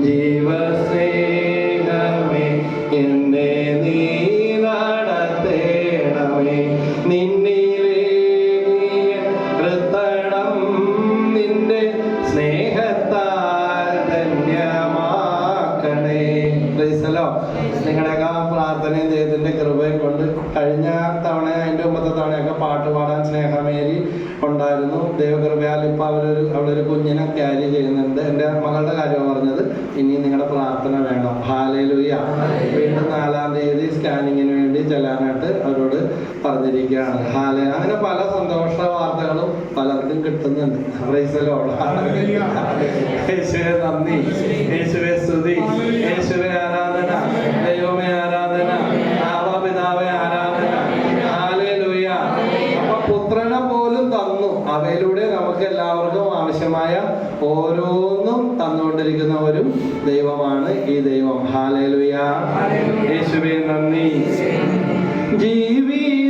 ജീവസ്നേഹമേ ദൈവകൃപയാൽ ഇപ്പൊ അവരൊരു അവളൊരു കുഞ്ഞിനെ ക്യാരി ചെയ്യുന്നുണ്ട്. എന്റെ മകളുടെ കാര്യം പറഞ്ഞത് ഇനി നിങ്ങളുടെ പ്രാർത്ഥന വേണം. ഹാലയിലുയ്യ വീണ്ടും നാലാം തീയതി സ്കാനിങ്ങിന് വേണ്ടി ചെല്ലാനായിട്ട് അവരോട് പറഞ്ഞിരിക്കുകയാണ്. ഹാല അങ്ങനെ പല സന്തോഷ വാർത്തകളും പലർക്കും കിട്ടുന്നുണ്ട്. യേശുവെ നന്ദി. യേശുവെ സ്തുതി. യേശുവെ ആരാധന ദൈവമേ ആരാധന ആവാപിതാവെ ആരാധന ഹാലേലൂയ അപ്പൊ പുത്രനെ പോലും തന്നു അവയിലൂടെ നമുക്ക് എല്ലാവർക്കും ആവശ്യമായ ഓരോന്നും തന്നുകൊണ്ടിരിക്കുന്ന ഒരു ദൈവമാണ് ഈ ദൈവം ഹാലേലുയ യേശുവേ നന്ദി. ജീവിത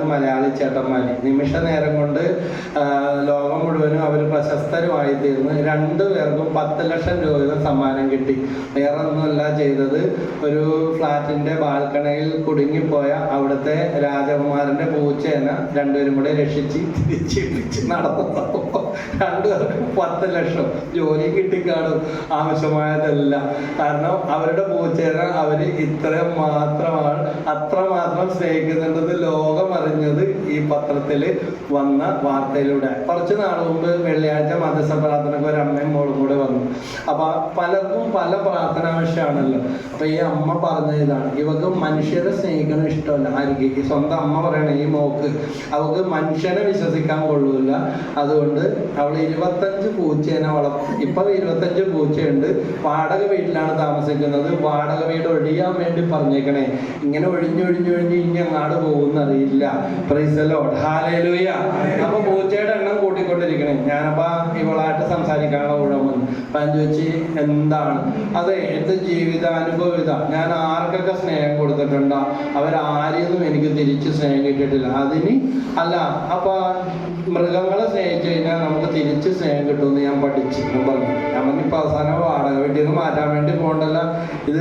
രണ്ട് മലയാളി ചേട്ടന്മാർ നിമിഷ നേരം കൊണ്ട് ലോകം മുഴുവനും അവർ പ്രശസ്തരുമായി തീർന്ന് രണ്ടു പേർക്കും പത്ത് ലക്ഷം രൂപ വീതം സമ്മാനം കിട്ടി. വേറെ ഒന്നുമല്ല ചെയ്തത്. ഒരു ഫ്ലാറ്റിന്റെ ബാൽക്കണിയിൽ കുടുങ്ങിപ്പോയ അവിടുത്തെ രാജകുമാരന്റെ പൂച്ചേനെ രണ്ടുപേരും കൂടെ രക്ഷിച്ച് തിരിച്ചു നടന്നു രണ്ടുപേർക്കും പത്ത് ലക്ഷം ജോലി കിട്ടിക്കാണും ആവശ്യമായതെല്ലാം. കാരണം അവരുടെ പൂച്ചേനെ അവർ ഇത്രയും മാത്രമാണ് അത്രമാത്രം സ്നേഹിക്കുന്നുണ്ടെന്ന് ലോകം അറിഞ്ഞത് ഈ പത്രത്തിൽ വന്ന വാർത്തയിലൂടെ. കുറച്ച് നാൾ മുമ്പ് വെള്ളിയാഴ്ച മധ്യസ്ഥ പ്രാർത്ഥനയ്ക്ക് ഒരു അമ്മയും മോളും കൂടെ വന്നു. അപ്പൊ പലർക്കും പല പ്രാർത്ഥന ആവശ്യമാണല്ലോ. അപ്പൊ ഈ അമ്മ പറഞ്ഞ ഇതാണ് ഇവക്ക് മനുഷ്യരെ സ്നേഹിക്കണം ഇഷ്ടമല്ല. ഈ സ്വന്തം അമ്മ പറയണ ഈ മോക്ക്. അവക്ക് മനുഷ്യനെ വിശ്വസിക്കാൻ കൊള്ളൂല. അതുകൊണ്ട് അവൾ ഇരുപത്തഞ്ച് പൂച്ചേനെ വളർത്തും. ഇപ്പൊ ഇരുപത്തഞ്ച് പൂച്ചയുണ്ട്. വാടക വീട്ടിലാണ് താമസിക്കുന്നത്. വാടക വീട് ഒഴിയാൻ വേണ്ടി പറഞ്ഞേക്കണേ. ഇങ്ങനെ ഒഴിഞ്ഞൊഴിഞ്ഞൊഴിഞ്ഞ് ഇനി അങ്ങാട് പോകുന്നറിയില്ല. പ്രൈസലോ ഹാലേലൂയ അപ്പൊ പൂച്ചയുടെ എണ്ണം കൂട്ടിക്കൊണ്ടിരിക്കണേ. ഞാനപ്പാ ഇവളായിട്ട് സംസാരിക്കാനുള്ള ഞാൻ ചോദിച്ചു എന്താണ്? അതെ എന്റെ ജീവിതാനുഭവിത ഞാൻ ആർക്കൊക്കെ സ്നേഹം കൊടുത്തിട്ടുണ്ട്? അവരാരെയൊന്നും എനിക്ക് തിരിച്ച് സ്നേഹം കിട്ടിയിട്ടില്ല. അതിന് അല്ല അപ്പൊ മൃഗങ്ങളെ സ്നേഹിച്ചു കഴിഞ്ഞാൽ നമുക്ക് തിരിച്ച് സ്നേഹം കിട്ടുമെന്ന് ഞാൻ പഠിച്ചു. ഞാൻ പറഞ്ഞു. ഞാൻ ഇപ്പൊ അവസാനം വാടക വീട്ടിൽ നിന്ന് മാറ്റാൻ വേണ്ടി പോകണ്ടല്ല ഇത്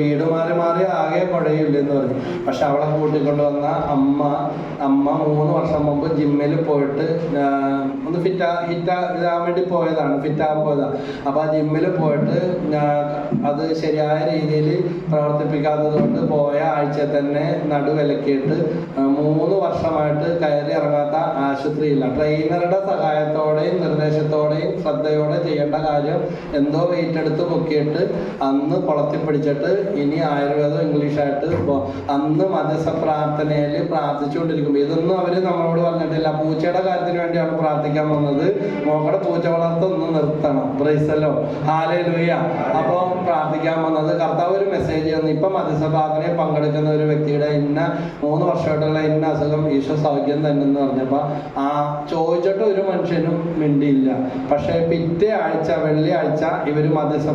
വീട് മാറി മാറി ആകെ പഴയില്ലെന്ന് പറഞ്ഞു. പക്ഷെ അവളെ കൂട്ടിക്കൊണ്ട് വന്ന അമ്മ അമ്മ മൂന്ന് വർഷം മുമ്പ് ജിമ്മിൽ പോയിട്ട് ഒന്ന് ഫിറ്റാ ഹിറ്റാ ഇതാൻ വേണ്ടി പോയതാണ് ഫിറ്റാകാൻ പോയതാണ് അപ്പൊ ആ ജിമ്മിൽ പോയിട്ട് ഞാൻ അത് ശരിയായ രീതിയിൽ പ്രവർത്തിപ്പിക്കാത്തത് കൊണ്ട് പോയ ആഴ്ച തന്നെ നടുവിലക്കിയിട്ട് മൂന്ന് വർഷമായിട്ട് കയറി ഇറങ്ങാത്ത ആശുപത്രിയില്ല. ട്രെയിനറുടെ സഹായത്തോടെയും നിർദ്ദേശത്തോടെയും ശ്രദ്ധയോടെ ചെയ്യേണ്ട കാര്യം എന്തോ വെയിറ്റ് എടുത്ത് പൊക്കിയിട്ട് അന്ന് കുളത്തി പിടിച്ചിട്ട് ഇനി ആയുർവേദം ഇംഗ്ലീഷായിട്ട് അന്ന് മധ്യസ്ഥ പ്രാർത്ഥനയിൽ പ്രാർത്ഥിച്ചുകൊണ്ടിരിക്കുമ്പോൾ ഇതൊന്നും അവർ നമ്മളോട് പറഞ്ഞിട്ടില്ല. പൂച്ചയുടെ കാര്യത്തിന് വേണ്ടിയാണ് പ്രാർത്ഥിക്കാൻ വന്നത്. മോക്കടെ പൂച്ച വളർത്തൊന്ന് നിർത്തണം. പ്രൈസല്ലോ. ഹാലേ അപ്പം പ്രാർത്ഥിക്കാൻ വന്നത് കർത്താവ് ഒരു മെസ്സേജ് തന്നു. ഇപ്പം പ്രാർത്ഥനയിൽ പങ്കെടുക്കുന്ന ഒരു വ്യക്തിയുടെ ഇന്ന മൂന്ന് വർഷമായിട്ടുള്ള ഇന്ന അസുഖം ഈശോ സൗഖ്യം തന്നെ എന്ന് പറഞ്ഞപ്പോൾ ആ ചോദിച്ചിട്ട് ഒരു മനുഷ്യനും മിണ്ടിയില്ല. പക്ഷേ പിറ്റേ ആഴ്ച വെള്ളിയാഴ്ച ഇവർ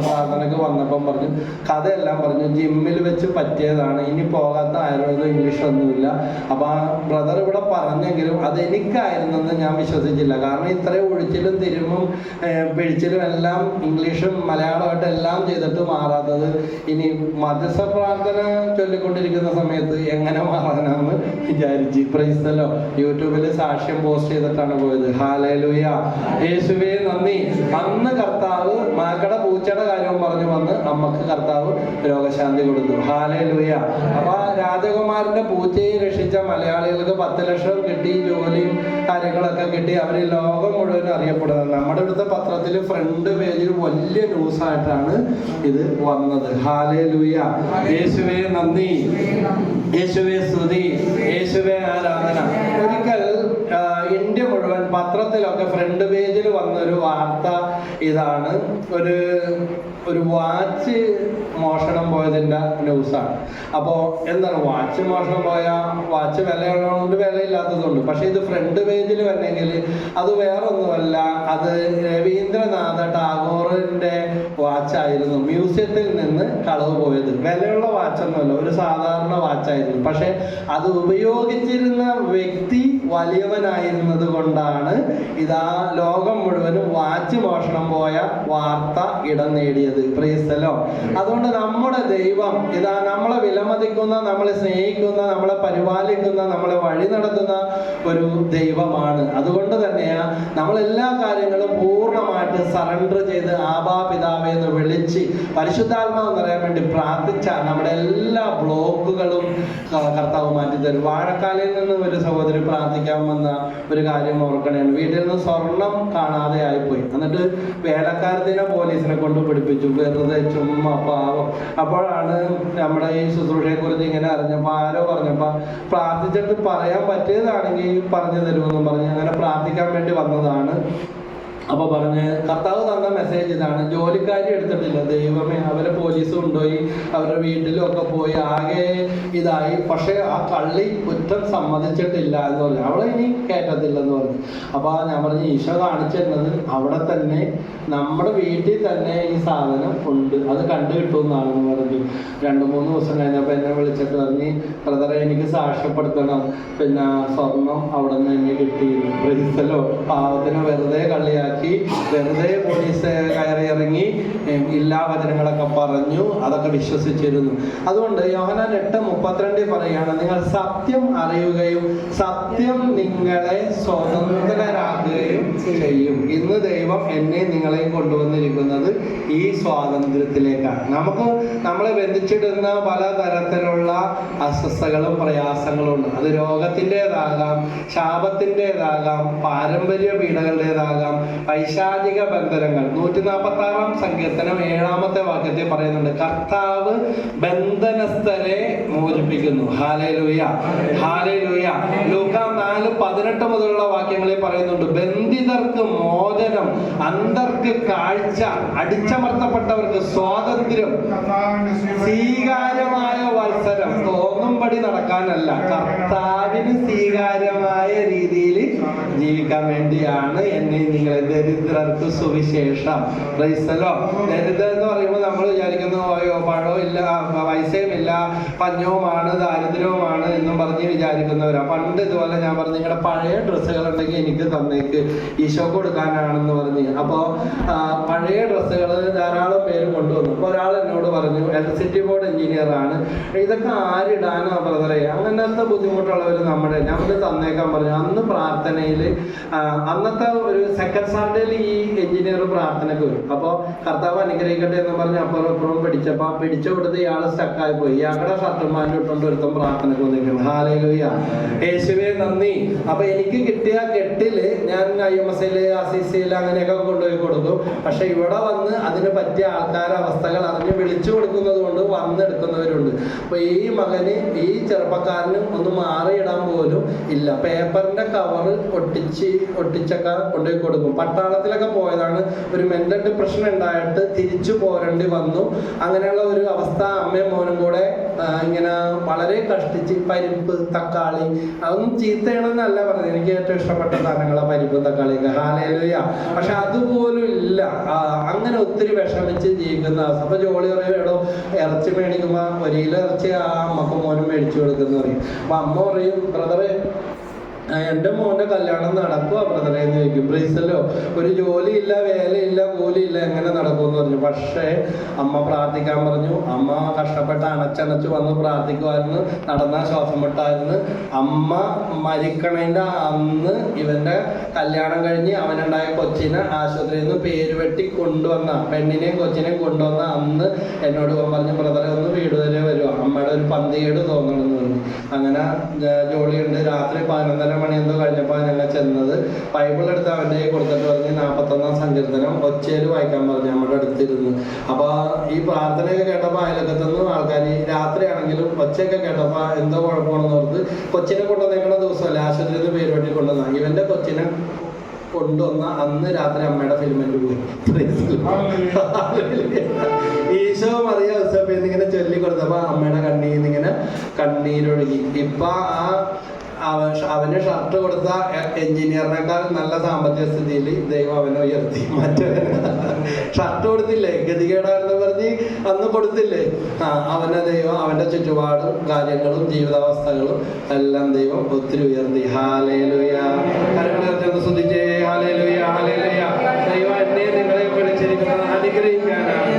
പ്രാർത്ഥനയ്ക്ക് വന്നപ്പം പറഞ്ഞു കഥയെല്ലാം പറഞ്ഞു ജിമ്മിൽ വെച്ച് പറ്റിയതാണ്. ഇനി പോകാത്ത ആയുർവേദം ഇംഗ്ലീഷ് ഒന്നുമില്ല. അപ്പൊ ആ ബ്രദർ ഇവിടെ പറഞ്ഞെങ്കിലും അത് എനിക്കായിരുന്നെന്ന് ഞാൻ വിശ്വസിച്ചില്ല. കാരണം ഇത്രയും ഒഴിച്ചിലും തിരുമും ഏർ, പിഴിച്ചിലും എല്ലാം ഇംഗ്ലീഷും മലയാളമായിട്ട് എല്ലാം ചെയ്തിട്ട് മാറാത്തത്. ഇനി മധ്യസ്ഥ പ്രാർത്ഥന ചൊല്ലിക്കൊണ്ടിരിക്കുന്ന സമയത്ത് എങ്ങനെ മാറാനാന്ന് വിചാരിച്ച് പ്രൈസ്തലോ യൂട്യൂബിൽ സാക്ഷ്യം പോസ്റ്റ് ചെയ്തിട്ടാണ് പോയത്. ഹാലൂയ യേശുവേ നന്ദി. അന്ന് കർത്താവ് മാക്കട പൂച്ചയുടെ കാര്യവും പറഞ്ഞു വന്ന് നമുക്ക് കർത്താവ് രോഗശാന്തി കൊടുത്തു. ഹാലേ ലൂയ അപ്പൊ രാജകുമാരന്റെ പൂച്ചയെ രക്ഷിച്ച മലയാളികൾക്ക് പത്ത് ലക്ഷം കിട്ടി ജോലിയും കാര്യങ്ങളൊക്കെ കിട്ടി. അവർ ലോകം മുഴുവൻ അറിയപ്പെടുന്നത്. നമ്മുടെ ഇവിടുത്തെ പത്രത്തിൽ ഫ്രണ്ട് പേജിൽ വലിയ ന്യൂസ് ആയിട്ടാണ് ഇത് വന്നത്. ഹാലേ ലൂയ യേശുവേ നന്ദി. യേശുവേ സ്തുതി. യേശുവേ ആരാധന. പത്രത്തിലൊക്കെ ഫ്രണ്ട് പേജിൽ വന്ന ഒരു വാർത്ത ഇതാണ്. ഒരു ഒരു വാച്ച് മോഷണം പോയതിന്റെ ന്യൂസാണ് അപ്പോൾ എന്താണ് വാച്ച് മോഷണം പോയ വാച്ച് വിലയുള്ളതുകൊണ്ട് വിലയില്ലാത്തതുണ്ട് പക്ഷേ ഇത് ഫ്രണ്ട് പേജിൽ വന്നെങ്കിൽ അത് വേറൊന്നുമല്ല. അത് രവീന്ദ്രനാഥ ടാഗോറിന്റെ വാച്ചായിരുന്നു മ്യൂസിയത്തിൽ നിന്ന് കളവ് പോയത്. വിലയുള്ള വാച്ചൊന്നുമല്ല ഒരു സാധാരണ വാച്ചായിരുന്നു പക്ഷേ അത് ഉപയോഗിച്ചിരുന്ന വ്യക്തി വലിയവനായിരുന്നത് കൊണ്ടാണ് ഇതാ ലോകം മുഴുവനും വാച്ച് മോഷണം പോയ വാർത്ത ഇടം നേടിയത്. പ്രീസ്തലോ. അതുകൊണ്ട് നമ്മുടെ ദൈവം ഇതാ നമ്മളെ വിലമതിക്കുന്ന നമ്മളെ സ്നേഹിക്കുന്ന നമ്മളെ പരിപാലിക്കുന്ന നമ്മളെ വഴി നടത്തുന്ന ഒരു ദൈവമാണ്. അതുകൊണ്ട് തന്നെയാ നമ്മൾ എല്ലാ കാര്യങ്ങളും പൂർണമായിട്ട് സറണ്ടർ ചെയ്ത് ആബാ പിതാവേ എന്ന് വിളിച്ച് പരിശുദ്ധാത്മാവ് നിറയാൻ വേണ്ടി പ്രാർത്ഥിച്ച നമ്മുടെ എല്ലാ ബ്ലോക്കുകളും കർത്താവ് മാറ്റി തരും വാഴക്കാലയിൽ നിന്ന് ഒരു സഹോദരി പ്രാർത്ഥിക്കാൻ വന്ന ഒരു കാര്യം ഓർക്കണേണ് വീട്ടിൽ നിന്ന് സ്വർണം കാണാതെ ആയിപ്പോയി. എന്നിട്ട് വേലക്കാരത്തിനെ പോലീസിനെ കൊണ്ട് പിടിപ്പിച്ചു. വെറുതെ ചുമ്മാ പാവം. അപ്പോഴാണ് നമ്മുടെ ഈ ശുശ്രൂഷയെ കുറിച്ച് ഇങ്ങനെ അറിഞ്ഞപ്പോ ആരോ പറഞ്ഞപ്പോ പ്രാർത്ഥിച്ചിട്ട് പറയാൻ പറ്റിയതാണെങ്കിൽ പറഞ്ഞു തരുമെന്നും പറഞ്ഞ് അങ്ങനെ പ്രാർത്ഥിക്കാൻ വേണ്ടി വന്നതാണ്. അപ്പൊ പറഞ്ഞ് കർത്താവ് തന്ന മെസ്സേജ് ഇതാണ്. ജോലിക്കാരി എടുത്തിട്ടില്ല. ദൈവമേ അവരെ പോലീസ് കൊണ്ടുപോയി അവരുടെ വീട്ടിലും ഒക്കെ പോയി ആകെ ഇതായി. പക്ഷെ ആ കള്ളി കുറ്റം സമ്മതിച്ചിട്ടില്ല എന്ന് പറഞ്ഞു. അവളെ ഇനി കയറ്റത്തില്ലെന്ന് പറഞ്ഞു. അപ്പൊ ഞാൻ പറഞ്ഞു ഈശോ കാണിച്ചിരുന്നത് അവിടെ തന്നെ നമ്മുടെ വീട്ടിൽ തന്നെ ഈ സാധനം ഉണ്ട്. അത് കണ്ടു കിട്ടുമെന്നാണെന്ന് പറഞ്ഞു. രണ്ടു മൂന്ന് ദിവസം കഴിഞ്ഞപ്പോൾ എന്നെ വിളിച്ചിട്ട് പറഞ്ഞു ബ്രദറെ എനിക്ക് സാക്ഷ്യപ്പെടുത്തണം. പിന്നെ സ്വർണം അവിടെ നിന്ന് തന്നെ കിട്ടിയിരുന്നു പാവത്തിനെ വെറുതെ കളിയാക്കി വെറുതെ പോലീസ് കയറി ഇറങ്ങി ഏം, ഇല്ലാ വചനങ്ങളൊക്കെ പറഞ്ഞു അതൊക്കെ വിശ്വസിച്ചിരുന്നു. അതുകൊണ്ട് യോഹനാൻ എട്ട് മുപ്പത്തിരണ്ടിൽ പറയുകയാണ് നിങ്ങൾ സത്യം അറിയുകയും സത്യം നിങ്ങളെ സ്വതന്ത്രരാക്കുകയും ചെയ്യും. ഇന്ന് ദൈവം എന്നെ നിങ്ങളെയും കൊണ്ടുവന്നിരിക്കുന്നത് ഈ സ്വാതന്ത്ര്യത്തിലേക്കാണ്. നമുക്ക് നമ്മളെ ബന്ധിച്ചിടുന്ന പല തരത്തിലുള്ള അസ്വസ്ഥകളും പ്രയാസങ്ങളും ഉണ്ട്. അത് രോഗത്തിന്റെതാകാം ശാപത്തിന്റെതാകാം പാരമ്പര്യ പീഡകളുടേതാകാം വൈശാചിക ബന്ധനങ്ങൾ. നൂറ്റി നാൽപ്പത്തി ആറാം സങ്കീർത്തനം ഏഴാമത്തെ വാക്യത്തിൽ പറയുന്നുണ്ട് കർത്താവ് ബന്ധനസ്ഥരെ മോചിപ്പിക്കുന്നു. ഹാലേലൂയ. ഹാലേലൂയ. ലൂക്ക നാല് പതിനെട്ട് മുതലുള്ള വാക്യങ്ങളിൽ പറയുന്നുണ്ട് ബന്ധിതർക്ക് മോചനം അന്തർക്ക് കാഴ്ച അടിച്ചമർത്തപ്പെട്ടവർക്ക് സ്വാതന്ത്ര്യം സ്വീകാര്യമായ വത്സരം. തോന്നുംപടി നടക്കാനല്ല കർത്താവിന് സ്വീകാര്യമായ രീതിയിൽ ജീവിക്കാൻ വേണ്ടിയാണ് എന്നെ നിങ്ങളെ ദരിദ്രർക്ക് സുവിശേഷം. റൈസലോ ദരിദ്രം എന്ന് പറയുമ്പോൾ നമ്മൾ വിചാരിക്കുന്നു അയ്യോ പഴവും ഇല്ല പൈസയുമില്ല പഞ്ഞവുമാണ് ദാരിദ്ര്യവുമാണ് എന്നും പറഞ്ഞ് വിചാരിക്കുന്നവരാ. പണ്ട് ഇതുപോലെ ഞാൻ പറഞ്ഞു നിങ്ങളുടെ പഴയ ഡ്രസ്സുകൾ ഉണ്ടെങ്കിൽ എനിക്ക് തന്നേക്ക് ഈശോ കൊടുക്കാനാണെന്ന് പറഞ്ഞ്. അപ്പോൾ പഴയ ഡ്രസ്സുകൾ ധാരാളം പേര് കൊണ്ടുവന്നു. അപ്പോൾ ഒരാൾ എന്നോട് പറഞ്ഞു ഇലക്ട്രിസിറ്റി ബോർഡ് എഞ്ചിനീയർ ആണ്. ഇതൊക്കെ ആരിടാനോ ബ്രദറെ അങ്ങനത്തെ ബുദ്ധിമുട്ടുള്ളവർ നമ്മുടെ ഞാൻ തന്നേക്കാൻ പറഞ്ഞു. അന്ന് പ്രാർത്ഥനയിൽ അന്നത്തെ ഒരു സെക്കൻഡ് സാറ്റർഡേയിൽ ഈ എഞ്ചിനീയർ പ്രാർത്ഥനയ്ക്ക് വരും. അപ്പോൾ കർത്താവ് അനുഗ്രഹിക്കട്ടെ എന്ന് പറഞ്ഞ് അപ്പുറം ഇപ്പുറം പിടിച്ചപ്പോൾ ആ പിടിച്ചു കൊടുത്ത് ഇയാൾ സ്റ്റക്കായി പോയി ഇയാളുടെ ഷർട്ടും പാന്റും ഇട്ടുകൊണ്ട് ഒരുത്തം പ്രാർത്ഥനയ്ക്ക് വന്നിരിക്കുന്നത് ഹാലേലൂയ യേശുവേ നന്ദി. അപ്പൊ എനിക്ക് കിട്ടിയ കെട്ടിൽ ഞാൻ ഐ എം എസ് എൽ അസിസിയിൽ അങ്ങനെയൊക്കെ കൊണ്ടുപോയി കൊടുക്കും. പക്ഷെ ഇവിടെ വന്ന് അതിന് പറ്റിയ ആൾക്കാരുടെ അവസ്ഥകൾ അറിഞ്ഞ് വിളിച്ചു കൊടുക്കുന്നത് കൊണ്ട് വന്നെടുക്കുന്നവരുണ്ട്. അപ്പൊ ഈ മകന് ഈ ചെറുപ്പക്കാരന് ഒന്ന് മാറിയിടാൻ പോലും ഇല്ല. പേപ്പറിന്റെ കവറ് ഒട്ടിച്ച് ഒട്ടിച്ചൊക്കെ കൊണ്ടുപോയി കൊടുക്കും. പട്ടാളത്തിലൊക്കെ പോയതാണ് ഒരു മെന്റൽ ഡിപ്രഷൻ ഉണ്ടായിട്ട് തിരിച്ചു പോരേണ്ടി വന്നു. അങ്ങനെയുള്ള ഒരു അവസ്ഥ അമ്മയും മോനും കൂടെ ഇങ്ങനെ വളരെ കഷ്ടിച്ച് പരിപ്പ് തക്കാളി അതൊന്നും ചീത്തയാണെന്നല്ല പറഞ്ഞത്. എനിക്ക് ഏറ്റവും ഇഷ്ടപ്പെട്ട സാധനങ്ങളാണ് പരിപ്പ് തക്കാളിയൊക്കെ. ഹാലേലുയ. പക്ഷെ അതുപോലും ഇല്ല. അങ്ങനെ ഒത്തിരി വിഷമിച്ച് ജീവിക്കുന്ന അവസ്ഥ. അപ്പൊ ജോളി പറയും ഇറച്ചി മേടിക്കുമ്പോ ഒരു കിലോ ഇറച്ചി ആ അമ്മയ്ക്ക് മോനും മേടിച്ചു കൊടുക്കുന്ന പറയും. അപ്പൊ അമ്മ പറയും ബ്രദറെ എന്റെ മോന്റെ കല്യാണം നടക്കുമോ ബ്രദറെ എന്ന് ചോദിക്കും. ബ്രീസലോ ഒരു ജോലിയില്ല വേലയില്ല കൂലിയില്ല എങ്ങനെ നടക്കുമെന്ന് പറഞ്ഞു. പക്ഷേ അമ്മ പ്രാർത്ഥിക്കാൻ പറഞ്ഞു. അമ്മ കഷ്ടപ്പെട്ട് അണച്ചണച്ച് വന്ന് പ്രാർത്ഥിക്കുമായിരുന്നു. നടന്ന ശ്വാസം വിട്ടായിരുന്നു അമ്മ മരിക്കണേന്റെ അന്ന് ഇവന്റെ കല്യാണം കഴിഞ്ഞ് അവനുണ്ടായ കൊച്ചിനെ ആശുപത്രിയിൽ നിന്ന് പേര് വെട്ടി കൊണ്ടുവന്ന പെണ്ണിനെയും കൊച്ചിനെയും കൊണ്ടുവന്ന അന്ന് എന്നോട് പറഞ്ഞു ബ്രദറെ ഒന്ന് വീട് വരെ വരുമോ അമ്മയുടെ ഒരു പന്തികേട് പറഞ്ഞു അങ്ങനെ ജോലിയുണ്ട്. രാത്രി പതിനൊന്നര മണി എന്തോ കഴിഞ്ഞപ്പോൾ ഞങ്ങൾ ചെന്നത് ബൈബിൾ എടുത്ത് അവന്റെ കയ്യിൽ കൊടുത്തിട്ട് പറഞ്ഞ് നാൽപ്പത്തൊന്നാം സങ്കീർത്തനം ഒച്ചയിൽ വായിക്കാൻ പറഞ്ഞു. നമ്മുടെ അടുത്തിരുന്ന്. അപ്പോൾ ഈ പ്രാർത്ഥനയൊക്കെ കേട്ടപ്പോൾ അയലക്കത്തുനിന്ന് ആൾക്കാർ രാത്രിയാണെങ്കിലും ഒച്ചയൊക്കെ കേട്ടപ്പോൾ എന്തോ കുഴപ്പമാണെന്ന് ഓർത്ത് കൊച്ചിനെ കൊണ്ടുവന്നേക്കണ ദിവസമല്ല ആശുപത്രിയിൽ നിന്ന് പേര് വെട്ടി കൊണ്ടുവന്ന ഇവന്റെ കൊച്ചിനെ കൊണ്ടുവന്ന അന്ന് രാത്രി അമ്മയുടെ ഫിലിമിന്റെ ഈശോ ഔസപ്പേന്ന് ഇങ്ങനെ ചൊല്ലി കൊടുത്തപ്പോ അമ്മയുടെ കണ്ണീ ഇങ്ങനെ കണ്ണീരൊഴുകി. ഇപ്പൊ ആ അവന് ഷർട്ട് കൊടുത്ത എഞ്ചിനീയറിനേക്കാൾ നല്ല സാമ്പത്തിക സ്ഥിതിയിൽ ദൈവം അവനെ ഉയർത്തി. മറ്റവന് ഷർട്ട് കൊടുത്തില്ലേ? ഗതികേടാണെന്ന് പറഞ്ഞ് അന്ന് കൊടുത്തില്ലേ? ആ അവനെ ദൈവം അവന്റെ ചുറ്റുപാടും കാര്യങ്ങളും ജീവിതാവസ്ഥകളും എല്ലാം ദൈവം ഒത്തിരി ഉയർത്തി. ഹാലേലുയ. കരങ്ങളെ ശ്രദ്ധിച്ചേ ini mereka boleh jadi kepala adik kering.